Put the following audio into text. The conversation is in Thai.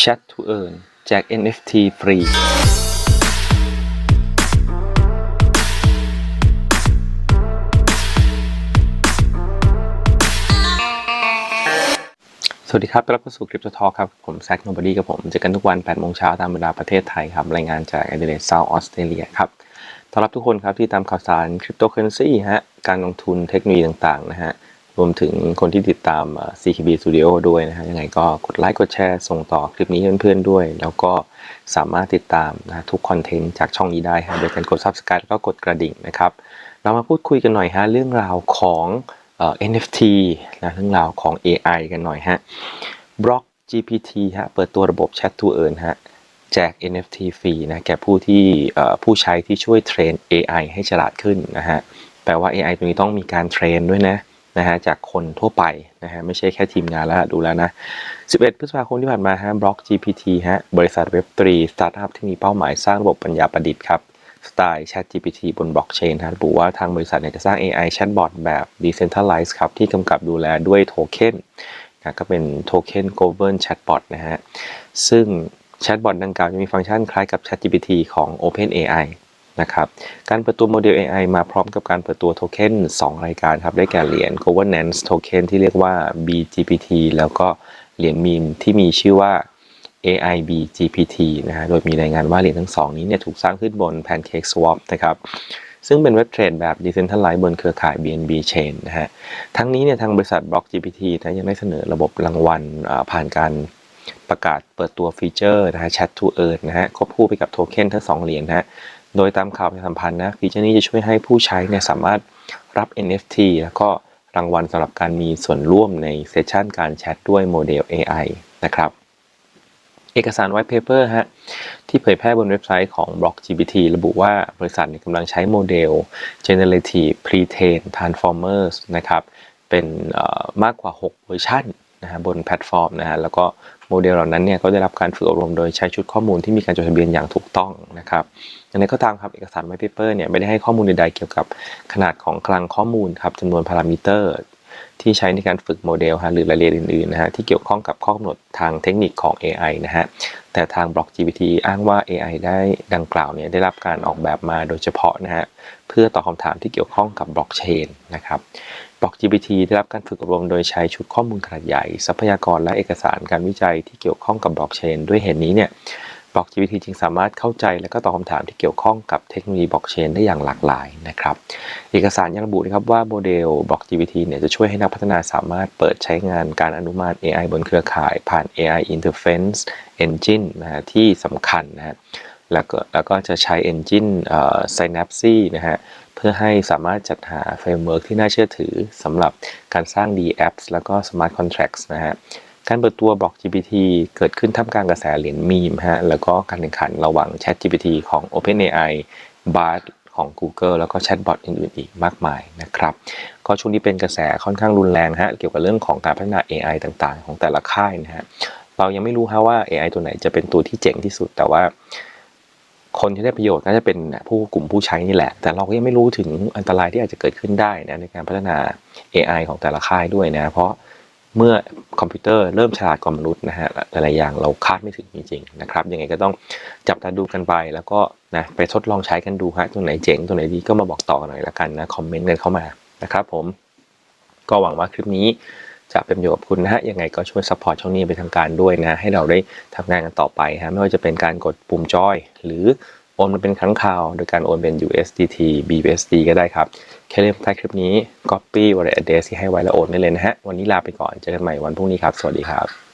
Chat to Earn แจก NFT ฟรี สวัสดีครับต้อนรับเข้าสู่คริปโตทอครับ ผมแซคโนบอดี้กับผมเจอกันทุกวัน8โมงเช้าตามเวลาประเทศไทยครับ รายงานจากแอดเดลเซาท์ออสเตรเลียครับต้อนรับทุกคนครับที่ตามข่าวสารคริปโตเคอเรนซีฮะ การลงทุนเทคโนโลยีต่างๆ นะฮะ รวมถึงคนที่ติดตาม CKB Studio ด้วยนะฮะยังไงก็กดไลค์กดแชร์ส่งต่อคลิปนี้เพื่อนๆด้วย แล้วก็สามารถติดตามนะฮะทุกคอนเทนต์จากช่องนี้ได้ฮะโดยการกด Subscribe แล้วก็กดกระดิ่งนะครับ เรามาพูดคุยกันหน่อยฮะเรื่องราวของเอ่อ NFT นะเรื่องราวของ AI กันหน่อยฮะบล็อก GPT ฮะเปิดตัวระบบ Chat to Earn ฮะแจก NFT ฟรีนะแก่ผู้ที่ผู้ใช้ที่ช่วยเทรน AI ให้ฉลาดขึ้นนะฮะ แปลว่า AI ตัวนี้ต้องมีการเทรนด้วยนะ นะฮะจากคนทั่วไปนะฮะไม่ใช่แค่ทีมงานแล้วดูแล้วนะ 11 พฤษภาคมที่ผ่านมาฮะบล็อก GPT ฮะบริษัท Web3 สตาร์ทอัพที่มีเป้าหมายสร้างระบบปัญญาประดิษฐ์ครับสไตล์ Chat GPT บนบล็อกเชนระบุว่าทางบริษัทเนี่ยจะสร้าง AI chatbot แบบ decentralized ครับ ที่กำกับดูแลด้วยโทเค็นนะก็เป็นโทเค็น govern chatbot นะฮะซึ่งแชทบอทดังกล่าวจะมีฟังก์ชันคล้ายกับ Chat GPT ของ OpenAI นะครับ การเปิดตัวโมเดล AI มาพร้อมกับการเปิดตัวโทเค็น2 รายการครับ ได้แก่เหรียญ governance token ที่เรียกว่า BGPT แล้วก็เหรียญมีมที่มีชื่อว่า AIB GPT นะฮะ โดยมีรายงานว่าเหรียญทั้งสองนี้เนี่ยถูกสร้างขึ้นบน Pancake Swap นะครับ ซึ่งเป็นเว็บเทรดแบบ Decentralized บนเครือข่าย BNB Chain นะฮะ ทั้งนี้เนี่ยทางบริษัท Block GPT นะยังได้เสนอระบบรางวัลผ่านการประกาศเปิดตัวฟีเจอร์นะฮะ Chat to Earn นะฮะควบคู่ไปกับโทเค็นทั้งสองเหรียญนะฮะ โดยตามข่าวประชาสัมพันธ์นะฟีเจอร์นี้จะช่วยให้ผู้ใช้เนี่ยสามารถรับ NFT แล้วก็รางวัลสำหรับการมีส่วนร่วมในเซสชันการแชทด้วยโมเดล AI นะครับ เอกสาร white paper ฮะที่เผยแพร่บนเว็บไซต์ของ Block GPT ระบุว่าบริษัทกำลังใช้โมเดล Generative Pre-trained Transformers นะครับ เป็นมากกว่า 6 เวอร์ชัน นะฮะบนแพลตฟอร์มนะฮะแล้วก็โมเดลเหล่านั้นเนี่ยก็ได้รับการฝึกอบรมโดยใช้ชุดข้อมูลที่มีการจดทะเบียนอย่างถูกต้องนะครับอย่างไรก็ตามครับเอกสาร white paper เนี่ยไม่ได้ให้ข้อมูลใดๆเกี่ยวกับขนาดของคลังข้อมูลครับจำนวนพารามิเตอร์ ที่ใช้ในการฝึกโมเดลฮะหรือรายละเอียดอื่นๆนะฮะที่เกี่ยวข้องกับข้อกำหนดทางเทคนิคของ AI นะฮะแต่ทาง Block GPT อ้างว่า AI ได้ดังกล่าวเนี่ยได้รับการออกแบบมาโดยเฉพาะนะฮะเพื่อตอบคำถามที่เกี่ยวข้องกับบล็อกเชนนะครับ Block GPT ได้รับการฝึกอบรมโดยใช้ชุดข้อมูลขนาดใหญ่ ทรัพยากรและเอกสารการวิจัยที่เกี่ยวข้องกับบล็อกเชนด้วยเหตุนี้เนี่ยบล็อก GPT จึงสามารถเข้าใจและก็ตอบคำถามที่เกี่ยวข้องกับเทคโนโลยีบล็อกเชนได้อย่างหลากหลายนะครับ เอกสารยังระบุนะครับว่าโมเดลบล็อก GPT เนี่ยจะช่วยให้นักพัฒนาสามารถเปิดใช้งานการอนุมาน AI บนเครือข่าย ผ่าน AI Interface Engine นะที่สำคัญนะฮะ แล้วก็แล้วก็จะใช้ Engine Synapse นะฮะ เพื่อให้สามารถจัดหาเฟรมเวิร์กที่น่าเชื่อถือสำหรับการสร้าง D apps แล้วก็ Smart Contracts นะฮะ การเปิดตัวบล็อก GPT เกิดขึ้นท่ามกลางกระแสเหรียญมีมฮะ แล้วก็การแข่งขันระหว่าง Chat GPT ของ OpenAI Bard ของ Google แล้วก็แชทบอทอื่นๆ อีกมากมายนะครับ ก็ช่วงนี้เป็นกระแสค่อนข้างรุนแรงฮะ เกี่ยวกับเรื่องของการพัฒนา AI ต่างๆ ของแต่ละค่ายนะฮะ เรายังไม่รู้ฮะว่า AI ตัวไหนจะเป็นตัวที่เจ๋งที่สุด แต่ว่า คนที่ได้ประโยชน์น่าจะเป็นผู้กลุ่มผู้ใช้นี่แหละ แต่เราก็ยังไม่รู้ถึงอันตรายที่อาจจะเกิดขึ้นได้นะในการพัฒนา AI ของแต่ละค่ายด้วยนะ เพราะเมื่อคอมพิวเตอร์เริ่มฉลาดกว่ามนุษย์นะฮะหลายๆอย่างเราคาดไม่ถึงจริงๆนะครับยังไงก็ต้องจับตาดูกันไป แล้วก็นะไปทดลองใช้กันดูฮะตัวไหนเจ๋งตัวไหนดีก็มาบอกต่อกันหน่อยละกันนะคอมเมนต์กันเข้ามานะครับผมก็หวังว่าคลิปนี้ จะเป็นประโยชน์กับคุณนะฮะยังไงก็ช่วยซัพพอร์ตช่องนี้ไปทางการด้วยนะ ให้เราได้ทำงานกันต่อไปฮะไม่ว่าจะเป็นการกดปุ่มจอย หรือโอนมาเป็นครั้งคราว โดยการโอนเป็น USDT BUSD ก็ได้ครับแค่เล่มใต้คลิปนี้ copy wallet address ที่ให้ไว้แล้วโอนได้เลยนะฮะวันนี้ลาไปก่อนเจอกันใหม่วันพรุ่งนี้ครับ สวัสดีครับ